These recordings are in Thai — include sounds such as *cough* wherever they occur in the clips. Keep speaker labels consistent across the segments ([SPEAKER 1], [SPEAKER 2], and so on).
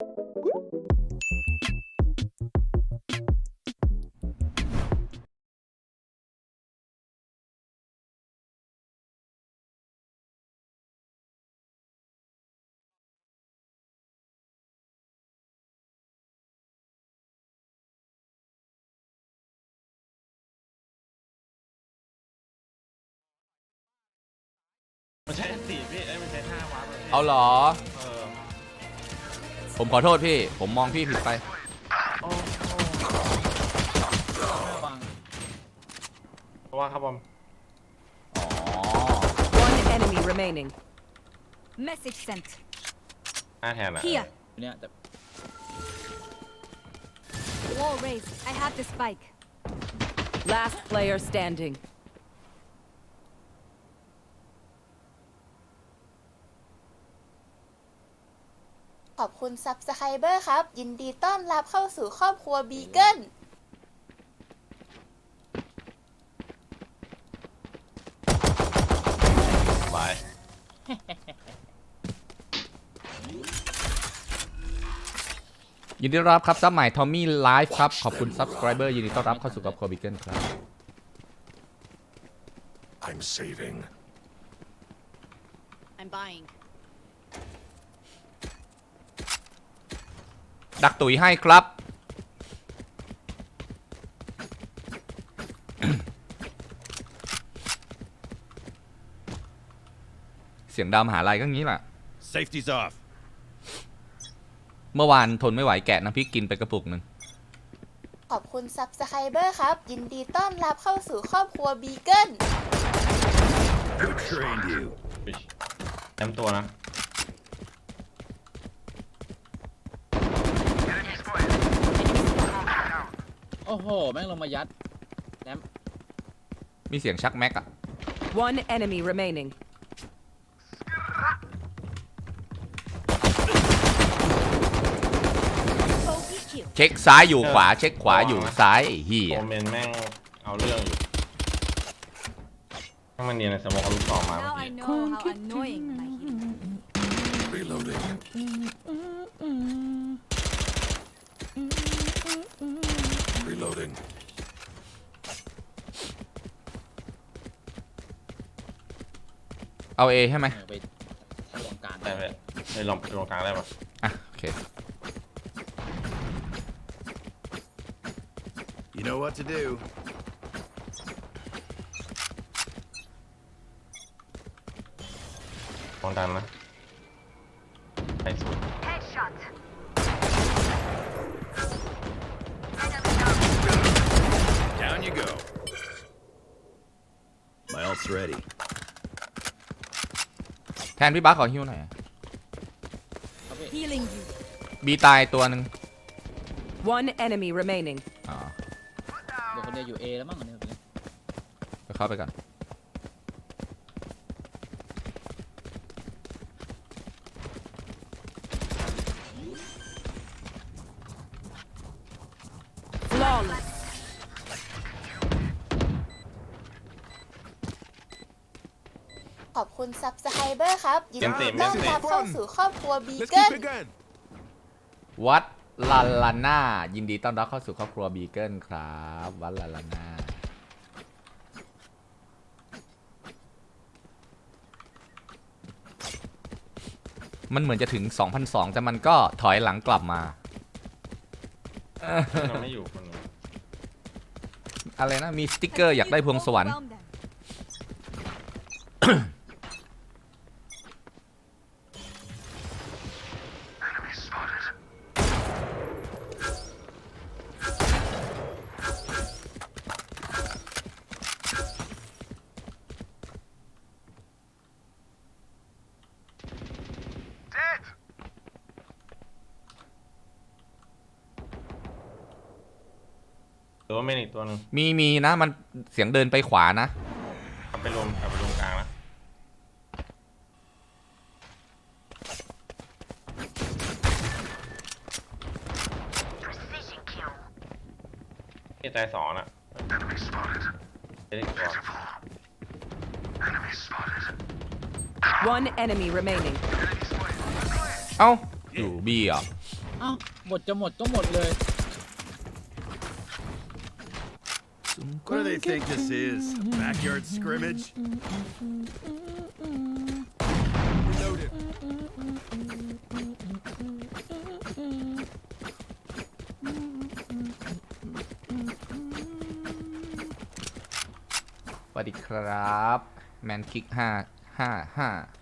[SPEAKER 1] มันใช้สี่พี่เอ้ยมันใช้ห้าวาร์ป
[SPEAKER 2] เอาเหรอ ผมขอโทษพี่ ผมมองพี่ผิดไป
[SPEAKER 1] โอ้โห
[SPEAKER 3] ไม่บัง
[SPEAKER 1] ระว่าครับผม
[SPEAKER 2] อ๋อ
[SPEAKER 4] One enemy remaining.
[SPEAKER 5] Message sent.
[SPEAKER 1] หน้าแทนอะ
[SPEAKER 5] Here.
[SPEAKER 3] เนี่ยแต่
[SPEAKER 5] Wall raised. I have the spike.
[SPEAKER 4] Last player standing.
[SPEAKER 6] ขอบคุณซับสไครเบอร์ครับ ยินดีต้อนรับเข้าสู่ครอบครัวบีเกิล
[SPEAKER 1] บาย
[SPEAKER 2] ยินดีต้อนรับครับซับใหม่ทอมมี่ไลฟ์ครับ ขอบคุณ subscriber ยินดีต้อนรับเข้าสู่กับคอบิเกิลครับ
[SPEAKER 7] I'm saving.
[SPEAKER 5] I'm buying.
[SPEAKER 2] ดักตุ๋ยให้ครับ เสียงดาวมหาลัยก็งี้แหละ
[SPEAKER 7] Safety's off.
[SPEAKER 2] เมื่อวานทนไม่ไหวแกะน้ำพริกกินไปกระปุกหนึ่ง
[SPEAKER 6] ขอบคุณซับสไครเบอร์ครับ ยินดีต้อนรับเข้าสู่ครอบครัวบีเกิล
[SPEAKER 7] Who trained you?
[SPEAKER 1] ฟิชเต็มตัวนะ
[SPEAKER 3] โอ้โห แม่งลงมายัดแรม
[SPEAKER 2] มีเสียงชักแม็กอะ
[SPEAKER 4] One enemy remaining.
[SPEAKER 2] เช็คซ้ายอยู่ขวา เช็คขวาอยู่ซ้ายไอ้เฮีย
[SPEAKER 1] โอเมนแม่งเอาเรื่องอยู่ถ้ามันเนียนในสมองเอาลูกสองมาเมื่อ
[SPEAKER 5] Now I
[SPEAKER 1] กี้
[SPEAKER 5] know how annoying my hero is.
[SPEAKER 7] Reloading. Reloading.
[SPEAKER 2] เอาเอใช่ไหม
[SPEAKER 3] เออไปตรงกลาง
[SPEAKER 1] ได้ไหมได้ลองไปตรงกลางได้ปะ
[SPEAKER 2] อะโอเค
[SPEAKER 7] You know what to do.
[SPEAKER 1] มองดันนะ
[SPEAKER 2] แทนพี่บ้าสขอฮิวหน่อย
[SPEAKER 3] ครับพี่
[SPEAKER 5] Healing you.
[SPEAKER 2] บีตายตัวหนึ่ง
[SPEAKER 4] One enemy remaining.
[SPEAKER 2] อ๋อ
[SPEAKER 3] เดี๋ยวคนเดียวอยู่ A แล้วมั้งอันนี้ผมเนี่ย
[SPEAKER 2] ไปเข้าไปก่อน
[SPEAKER 4] Flawless.
[SPEAKER 6] ขอบคุณซับสไครเบอร์ครับยินดีต้อนรับเข้าสู่ครอบครัวบี
[SPEAKER 7] Let's
[SPEAKER 6] เกิล
[SPEAKER 7] keep it going.
[SPEAKER 2] วัดลาลาน่ายินดีต้อนรับเข้าสู่ครอบครัวบีเกิลครับ วัดลาลาน่ามันเหมือนจะถึง 2,002 แต่มันก็ถอยหลังกลับมา
[SPEAKER 1] เราไม่อยู่คนหนึง
[SPEAKER 2] อะไรนะ มีสติกเกอร์อยากได้พวงสวรรค์
[SPEAKER 5] Overwhelm them.
[SPEAKER 1] หรือว่าไม่อีกตัวหนึง
[SPEAKER 2] มีมีนะ มันเสียงเดินไปขวานะ
[SPEAKER 1] กลับไปรวมกลับไปรวมกลางนะนี่ตายสองอะเด็กตัว
[SPEAKER 4] One enemy remaining.
[SPEAKER 2] เอ้า อยู่บีเหรอ
[SPEAKER 3] เอ้าบทจะหมดก็หมดเลย
[SPEAKER 7] do they think this is? A backyard scrimmage? Reloaded.
[SPEAKER 2] What is crap? Man kick 5 5 5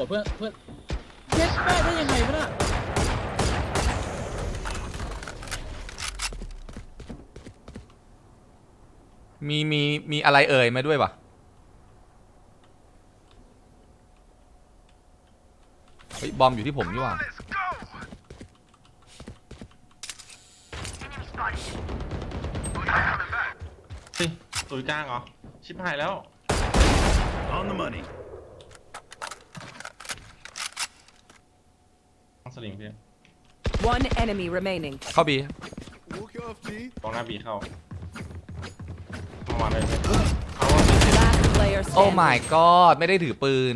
[SPEAKER 2] ห
[SPEAKER 3] เพื่อนเพื่อนเย็ดแม่ได้ยังไงวะน่ะ
[SPEAKER 2] มีมีมีอะไรเอ่ยมาด้วยปะเฮ้ยบอมอยู่ที่ผมนี่หว่า
[SPEAKER 1] เฮ้ยตุยกลางเหรอ ชิบหายแล้ว
[SPEAKER 7] On the money.
[SPEAKER 1] ต้องส ลิงพี่
[SPEAKER 4] One enemy remaining.
[SPEAKER 2] เข้าบี
[SPEAKER 7] Walk off, G.
[SPEAKER 1] ตรงหน้าบีเข้าเข้ามาเลยพี่เอาว่าบี
[SPEAKER 4] Last player
[SPEAKER 2] โอ้
[SPEAKER 4] standing.
[SPEAKER 2] my god ไม่ได้ถือปืน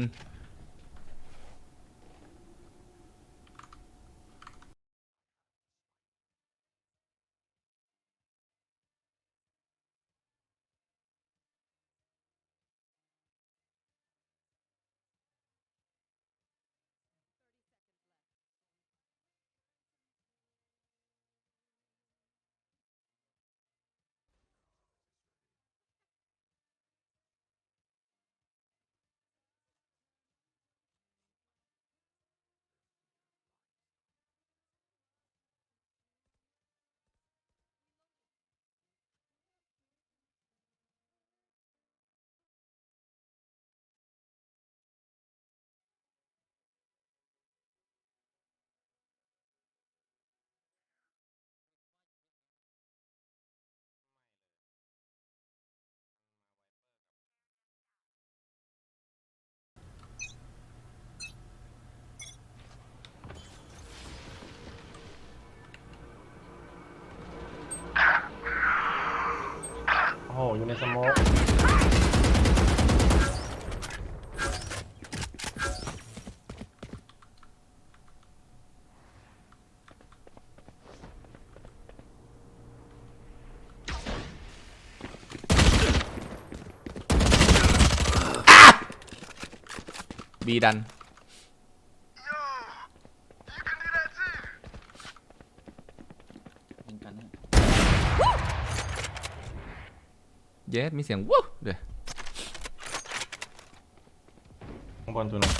[SPEAKER 1] ในสโมก
[SPEAKER 2] บีดัน
[SPEAKER 3] ยิงกันนะ
[SPEAKER 2] เยสมีเสียงวู้เดี๋ยว
[SPEAKER 1] ข้างบนตัวหนึง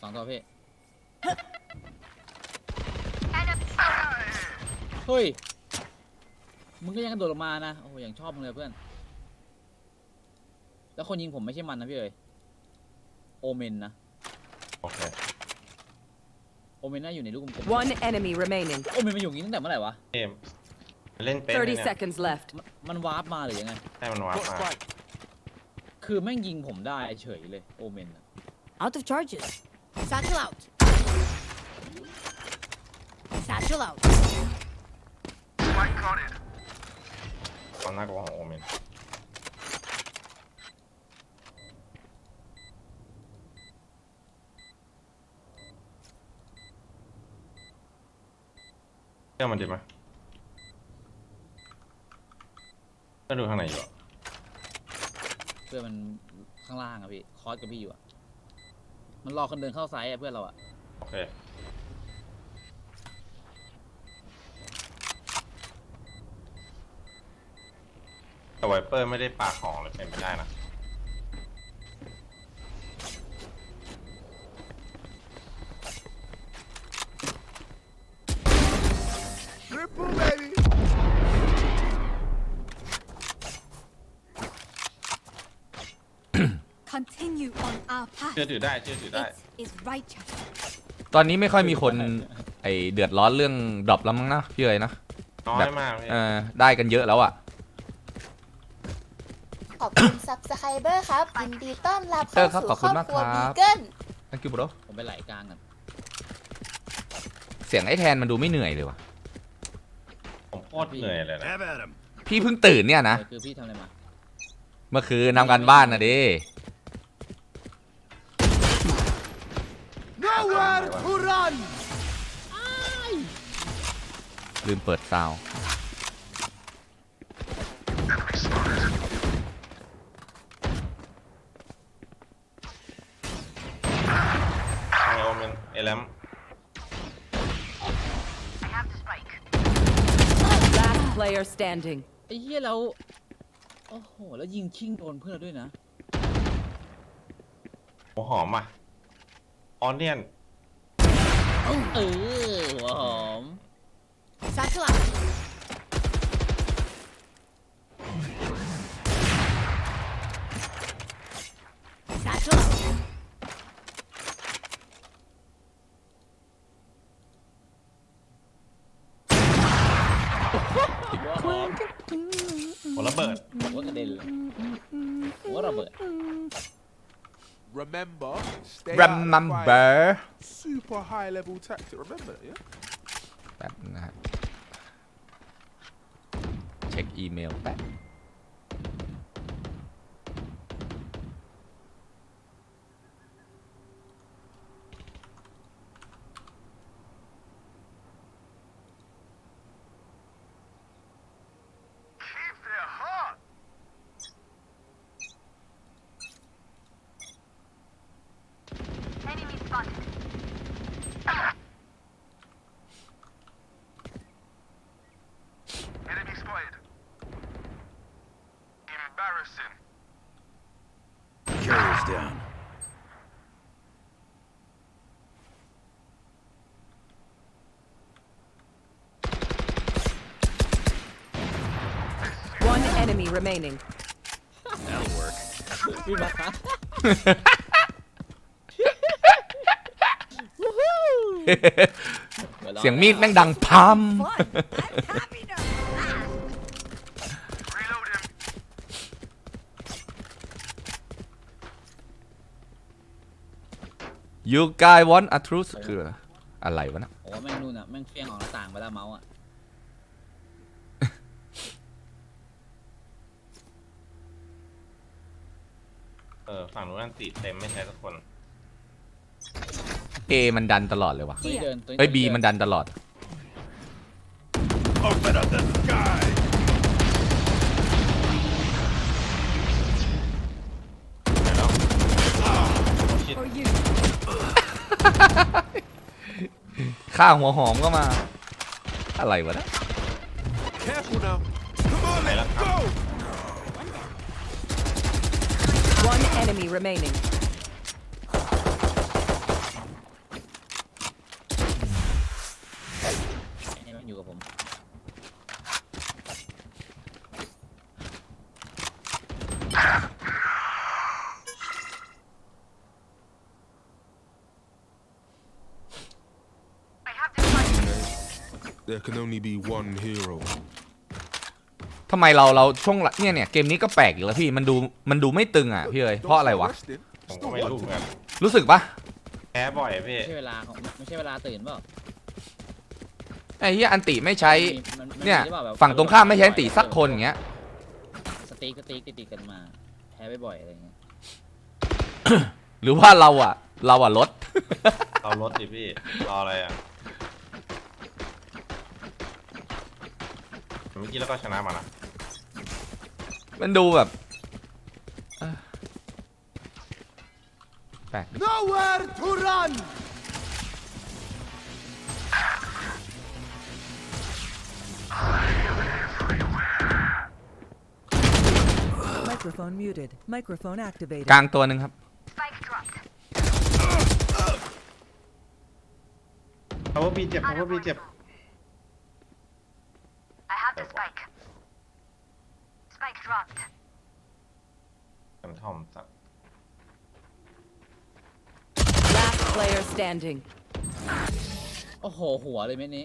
[SPEAKER 3] สองตัวพี่เฮ้ย มึงก็ยังกระโดดลงมานะ โอ้โหอย่างชอบมึงเลยเพื่อน แล้วคนยิงผมไม่ใช่มันนะพี่เอ๋ยโอเมนนะ
[SPEAKER 1] โอเค
[SPEAKER 3] โอเมนน่าอยู่ในลูกกลม
[SPEAKER 4] One enemy remaining.
[SPEAKER 3] ๆโอเมนมาอยู่อย่างนี้ตั้งแต่เมื่อไหร่วะ
[SPEAKER 1] เอมเล่นเป็นเลย
[SPEAKER 4] 30
[SPEAKER 1] เนี่ย
[SPEAKER 4] seconds left.
[SPEAKER 3] มันมันวาร์ปมาหรือยังไง
[SPEAKER 1] ให้มันวาร์ปมา
[SPEAKER 3] คือแม่งยิงผมได้เฉยเลยโอเมนอะ
[SPEAKER 5] Out of charges. Satchel out. Satchel out.
[SPEAKER 1] ความน่ากลัวของโอเมน เชื่อมันดีไหมก็ดูข้างในอยู่อะ
[SPEAKER 3] เพื่อนมันข้างล่างอะพี่ คอสกับพี่อยู่อะมันรอคนเดินเข้าไซส์อะเพื่อนเราอะ
[SPEAKER 1] โอเคแต่ไวเปอร์ไม่ได้ปากของเลยเป็นไม่ได้นะ ชื่อถือได้เชื่อถือได้
[SPEAKER 5] It is righteous.
[SPEAKER 2] ตอนนี้ไม่ค่อยมีคนไอเดือดร้อนเรื่องดรอปแล้วมั้งนะพี่เอ๋ยนะ
[SPEAKER 1] น้อยมากเลย
[SPEAKER 2] เออได้กันเยอะแล้วอะ
[SPEAKER 6] ขอบคุณซับสไครเบอร์ครับยินดีต้อนรับ
[SPEAKER 2] เตอ
[SPEAKER 6] เข้า
[SPEAKER 2] ร์ครับ
[SPEAKER 6] สู่
[SPEAKER 2] ขอบคุณ
[SPEAKER 6] ครอบ
[SPEAKER 2] มาก
[SPEAKER 6] ครัว
[SPEAKER 2] ครั
[SPEAKER 6] บี
[SPEAKER 2] บ
[SPEAKER 6] เกิล
[SPEAKER 2] thank you bro
[SPEAKER 3] ผมไปไหลกลางกัน
[SPEAKER 2] เสียงไอ้แทนมันดูไม่เหนื่อยเลยว่ะ
[SPEAKER 1] ผมโคตรเหนื่อยเลยนะ
[SPEAKER 7] Have at him.
[SPEAKER 2] พี่เพิ่งตื่นเนี่ยนะ
[SPEAKER 3] เออคือพี่ทำอะไรมา
[SPEAKER 2] เมื่อคืนทำการบ้านนะดิ
[SPEAKER 7] Nowhere to run.
[SPEAKER 2] ลืมเปิดซาวด์
[SPEAKER 1] ไอโอเมนเอลม
[SPEAKER 4] Last player standing.
[SPEAKER 3] ไอ้เหี้ยแล้ว โอ้โห แล้วยิงชิงโดนเพื่อนเราด้วยนะ
[SPEAKER 1] หัวหอมอะออนเนียน
[SPEAKER 3] เออหัวหอม
[SPEAKER 5] Satchel out.
[SPEAKER 8] Remember, stay
[SPEAKER 2] รั
[SPEAKER 8] out
[SPEAKER 2] ม
[SPEAKER 8] of the
[SPEAKER 2] มัม
[SPEAKER 8] fight.
[SPEAKER 2] เบอร์
[SPEAKER 8] Super high level tactic. Remember that, yeah?
[SPEAKER 2] แบบนะฮะเช็คอีเมลแป๊บ
[SPEAKER 4] One enemy remaining.
[SPEAKER 3] พี่มาครับ
[SPEAKER 2] เสียงมีดแม่งดังพัม
[SPEAKER 9] Reload him.
[SPEAKER 2] ยูกายวอนอัทรูสคืออะไรวะนะ
[SPEAKER 3] โอ้แม่งนู่นอะ แม่งเฟี้ยงออกหน้าต่างไปแล้วเมาส์อะ
[SPEAKER 1] เออ ฝั่งนู้นอันติเต็มไม่ใช่ทุกคน
[SPEAKER 2] เอมันดันตลอดเลยวะ
[SPEAKER 3] ตัวนี้เดินตัวนี้
[SPEAKER 2] เฮ้ยบี
[SPEAKER 3] เดิ
[SPEAKER 2] มันดันตลอด
[SPEAKER 7] Open up the sky.
[SPEAKER 1] ชิด
[SPEAKER 5] For you.
[SPEAKER 2] ข้าวหัวหอมก็มา อะไรวะนะ
[SPEAKER 8] Careful now.
[SPEAKER 7] Come on,
[SPEAKER 1] Hey,
[SPEAKER 7] let's
[SPEAKER 1] let's
[SPEAKER 7] go.
[SPEAKER 4] One enemy remaining.
[SPEAKER 3] ให้มันอยู่กับผม
[SPEAKER 8] There can only be one hero.
[SPEAKER 2] ทำไมเราเราช่วงหลังเนี่ยเนี่ยเกมนี้ก็แปลกอีกแล้วพี่มันดูมันดูไม่ตึงอะพี่เอ้ย
[SPEAKER 8] Don't
[SPEAKER 2] เพราะอะไร
[SPEAKER 8] start
[SPEAKER 2] วะ
[SPEAKER 8] resting.
[SPEAKER 1] ผมก็
[SPEAKER 8] Still
[SPEAKER 1] ไม่รู้
[SPEAKER 8] want
[SPEAKER 1] เหมือน
[SPEAKER 8] to.
[SPEAKER 1] กัน
[SPEAKER 2] รู้สึกปะ
[SPEAKER 1] แพ้บ่อยพี่
[SPEAKER 3] ไม่ใช่เวลาของไม่ใช่เวลาตื่นเปล่า
[SPEAKER 2] ไอ้เหี้ยอันติไม่ใช้
[SPEAKER 3] มันมัน
[SPEAKER 2] เนี่ย
[SPEAKER 3] มีหรือปล่าแบบ
[SPEAKER 2] ฝั่งตรงข้ามไม่ใช้อันติสักคนอย่างเงี้ย
[SPEAKER 3] สติ๊กสติ๊กติดติดๆกันมาแพ้บ่อยๆอะไรอย่างเงี้ย
[SPEAKER 2] หรือว่าเราอะ เราอะลด
[SPEAKER 1] เราลดดิพี่รออะไรอะเมื่อกี้แล้วก็ชนะมานะ
[SPEAKER 2] มันดูแบบเอ้อแปลก
[SPEAKER 7] Nowhere to run.
[SPEAKER 10] Microphone muted. Microphone activated.
[SPEAKER 2] กลางตัวหนึ่งครับ
[SPEAKER 1] power B เจ็บ power B เจ็บ
[SPEAKER 9] dropped.
[SPEAKER 1] กำท่อมสัตว์
[SPEAKER 4] Last player standing.
[SPEAKER 3] โอ้โห หัวเลยเม็ดนี้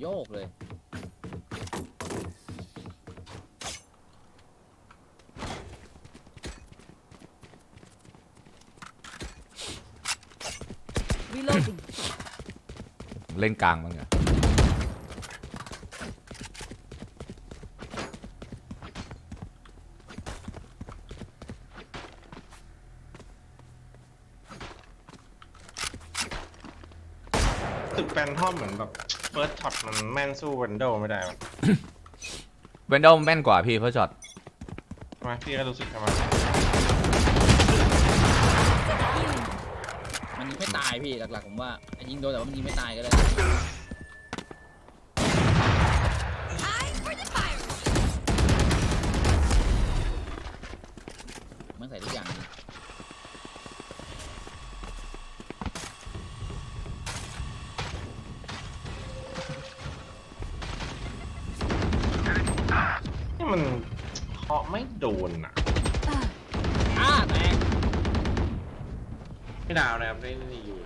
[SPEAKER 3] โยกเลย
[SPEAKER 2] เล่นกลางมั้งไง รอ
[SPEAKER 1] ตึกแฟนทอมเหมือนแบบเฟิร์สช็อตมันแม่นสู้วันโดไม่ได้วะ
[SPEAKER 2] เวนดอลแม่นกว่าพี่เพราะช็อต
[SPEAKER 1] ใช่ไหมพี่ก็รู้สึกทำไม
[SPEAKER 3] มันยิงไม่ตายพี่หลักๆผมว่ายิงโดนแต่ว่ามันยิงไม่ตายก็ได้
[SPEAKER 1] ดาวนะครับได้นี่อยู่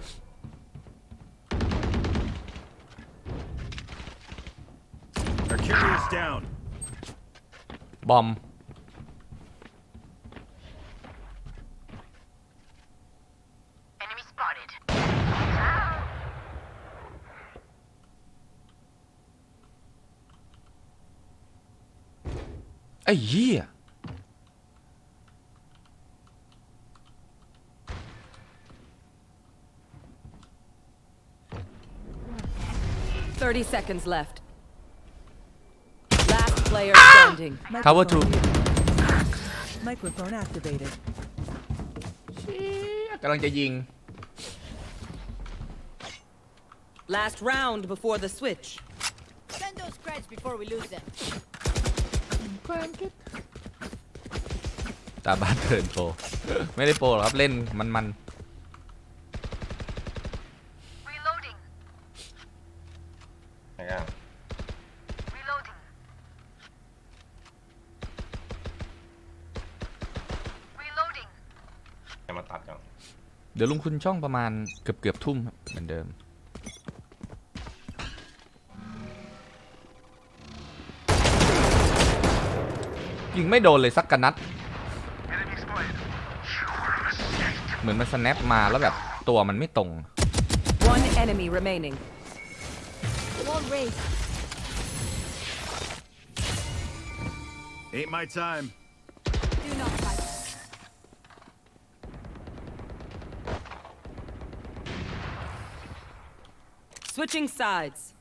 [SPEAKER 7] Achilles down.
[SPEAKER 2] บอม
[SPEAKER 9] Enemy spotted.
[SPEAKER 2] ไอ้เ30
[SPEAKER 4] seconds left. Last player standing.
[SPEAKER 2] Cover two.
[SPEAKER 10] Microphone- Microphone activated.
[SPEAKER 2] กำลังจะยิง
[SPEAKER 4] Last round before the switch.
[SPEAKER 5] Send those creds before we lose them.
[SPEAKER 2] ตาบ้านเทิร์นโปร ไม่ได้โปรหรอกครับ เล่นมันมัน
[SPEAKER 9] Reloading.
[SPEAKER 1] นกัน
[SPEAKER 9] Reloading. Reloading.
[SPEAKER 1] จะมาตัดกัน
[SPEAKER 2] เดี๋ยวลุงคุณช่องประมาณเกือบเกือบทุ่มครับเหมือนเดิม ยิงไม่โดนเลยสักกระนัด เหมือนมันสแนปมาแล้วแบบตัวมันไม่ตรง
[SPEAKER 4] One enemy remaining.
[SPEAKER 5] Wall raised.
[SPEAKER 7] Ain't my time.
[SPEAKER 5] Do not fight.
[SPEAKER 4] Switching sides..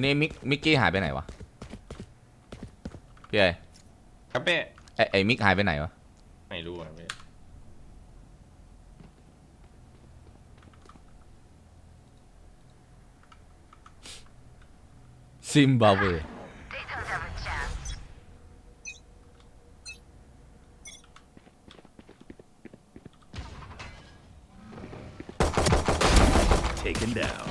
[SPEAKER 2] วันนี้มิกมิกกี้หายไปไหนวะพี่ไอ
[SPEAKER 1] ครับเป้
[SPEAKER 2] ไอไอมิกหายไปไหนวะ
[SPEAKER 1] ไม่รู้อะเป้
[SPEAKER 2] ซิมบาเว
[SPEAKER 9] They don't have a chance.
[SPEAKER 7] Taken down.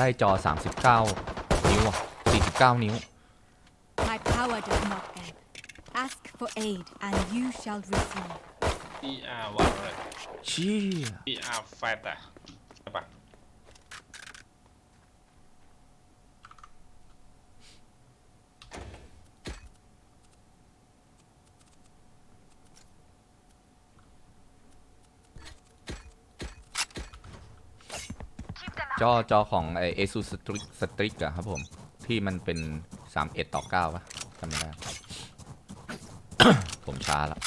[SPEAKER 2] ได้จอ 39 นิ้วอะ49 นิ้ว
[SPEAKER 5] My power does not ebb. Ask for aid, and you shall receive.
[SPEAKER 1] พีอาร์วันเลย
[SPEAKER 2] เชี่ย
[SPEAKER 1] พีอาร์แฟตอะใช่ปะ
[SPEAKER 2] จอจอของไอเอซูสตริกสตริกอะครับผม ที่มันเป็น 31 ต่อ9ปะจำไม่ได้ ผมช้าละ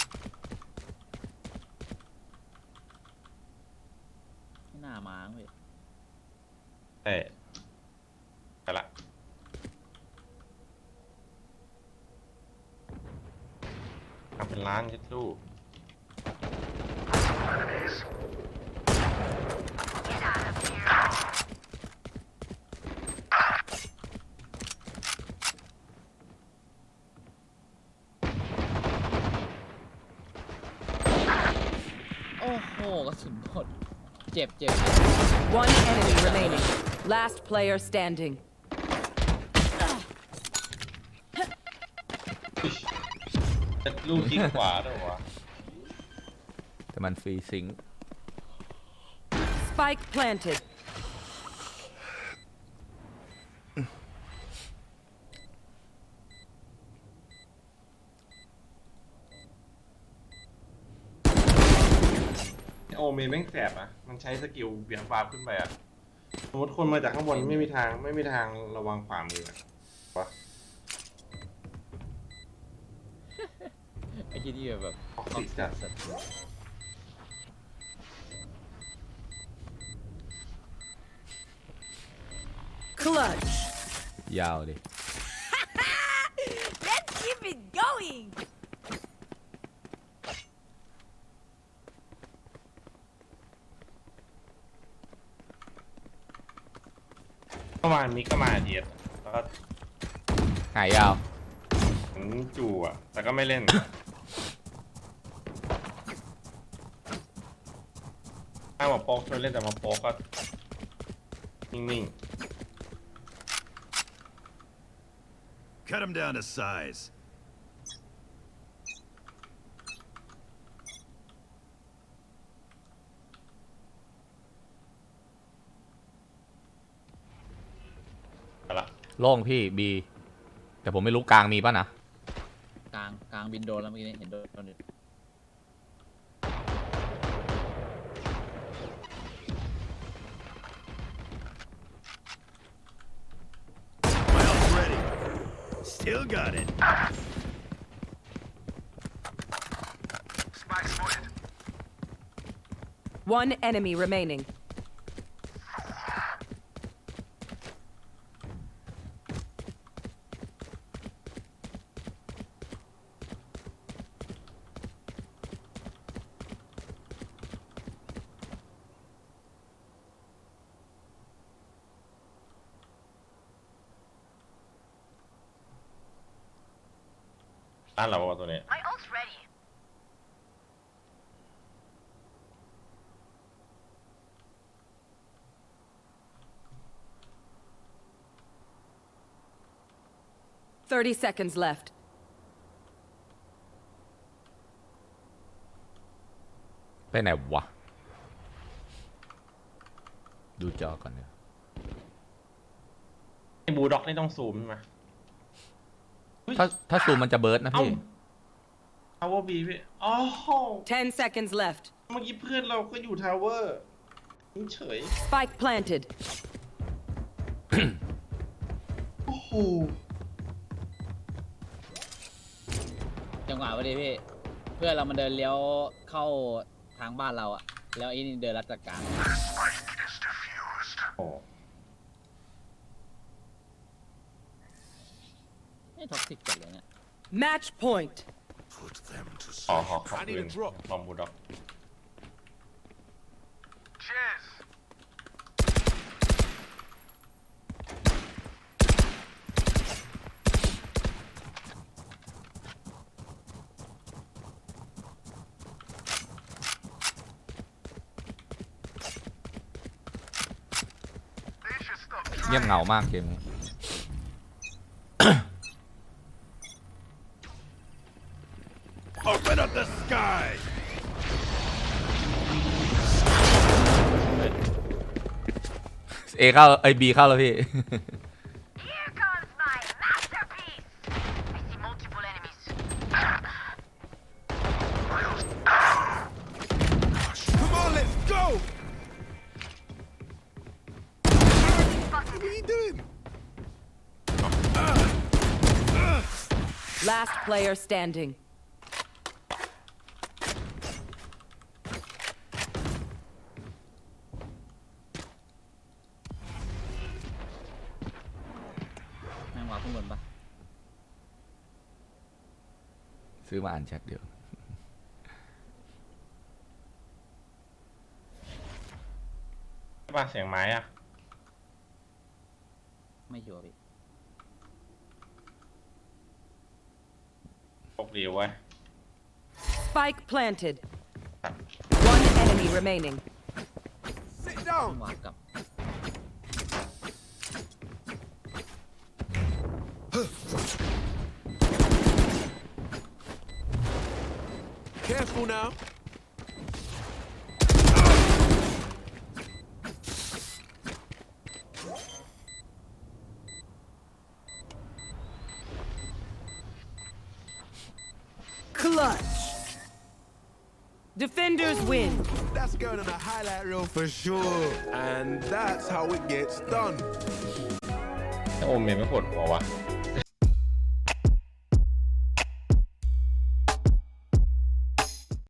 [SPEAKER 3] หกระสุนหมดเจ็บเจ็บ
[SPEAKER 4] One enemy remaining. Last player standing. *laughs*
[SPEAKER 1] เช็ดลูกคิกขวาด้วยวะ
[SPEAKER 2] แต่มันฟรีซิงค์
[SPEAKER 4] Spike planted.
[SPEAKER 1] เมนแม่งแสบอะ มันใช้สกิลเบี่ยงฟ้าขึ้นไปอะ สมมติคนมาจากข้างบนไม่มีทางไม่มีทางระวังขวามืออะวะ
[SPEAKER 3] ไอ้ที่นี่แบบ
[SPEAKER 1] ออกซิกจัด
[SPEAKER 3] สัตว์
[SPEAKER 4] Clutch.
[SPEAKER 2] ยาวดิ
[SPEAKER 5] Let's keep it going.
[SPEAKER 1] ก็มามิกก็มาเดียดแล้วก็
[SPEAKER 2] หายยาว
[SPEAKER 1] ถึงจูอะ แต่ก็ไม่เล่น ถ้ามาโป๊กช่วยเล่นแต่มาโป๊กก็ นิ่ง
[SPEAKER 7] Cut him down to size.
[SPEAKER 1] ๆไปละ
[SPEAKER 2] โล่งพี่บีแต่ผมไม่รู้กลางมีป่ะนะ
[SPEAKER 3] กลางกลางบินโดนแล้วเมื่อกี้นี้เห็นโดนโดนอยู่
[SPEAKER 7] My ult's ready. Still got it.
[SPEAKER 4] One enemy remaining. – 30 seconds left.
[SPEAKER 2] Đây này quá. Đu cho còn nữa.
[SPEAKER 1] ไอบูด็อกนี่ต้องซูมมา
[SPEAKER 2] ถ้าถ้าซูมมันจะเบิร์ดนะพี่เทา
[SPEAKER 1] วเวอร์บีพี่โอ๋อ
[SPEAKER 4] 10 seconds left.
[SPEAKER 1] เมื่อกี้เพื่อนเราก็อยู่ทาวเวอร์เฉย
[SPEAKER 4] Spike planted.
[SPEAKER 1] โอ้โห
[SPEAKER 3] จังหวะพอดีพี่ เพื่อนเรามันเดินเลี้ยวเข้าทางบ้านเราอะแล้วไอ้นี่เดินรัดจัดการ
[SPEAKER 1] โอ้
[SPEAKER 3] ไม่ท็อกซิกจัดเลยเนี่ย
[SPEAKER 4] Match point.
[SPEAKER 8] Put them to
[SPEAKER 1] ขอ
[SPEAKER 8] sleep.
[SPEAKER 1] ขอขอ
[SPEAKER 8] I
[SPEAKER 1] ปื
[SPEAKER 8] need
[SPEAKER 1] น
[SPEAKER 8] a drop.
[SPEAKER 1] ลองบูลด็อก
[SPEAKER 9] Cheers.
[SPEAKER 2] งียบเหงามากเกมนี้
[SPEAKER 7] Open up the sky.
[SPEAKER 2] เอเข้าไอบีเข้าแล้วพี่
[SPEAKER 4] Last player standing.
[SPEAKER 3] งวางข้งบนปะ
[SPEAKER 2] ซื้อมาอ่านแชทเดียว
[SPEAKER 1] มาเสียงไม้อะ
[SPEAKER 3] ไม่ชัวร์พี่
[SPEAKER 1] ดีเว้ย
[SPEAKER 4] Spike planted. One enemy remaining.
[SPEAKER 8] Sit
[SPEAKER 3] ต้อ
[SPEAKER 8] down.
[SPEAKER 3] งวางกลับ
[SPEAKER 8] Careful now. on a highlight reel for sure. And that's how it gets done.
[SPEAKER 1] ถ้าโอมเมนไม่ปวดหัววะ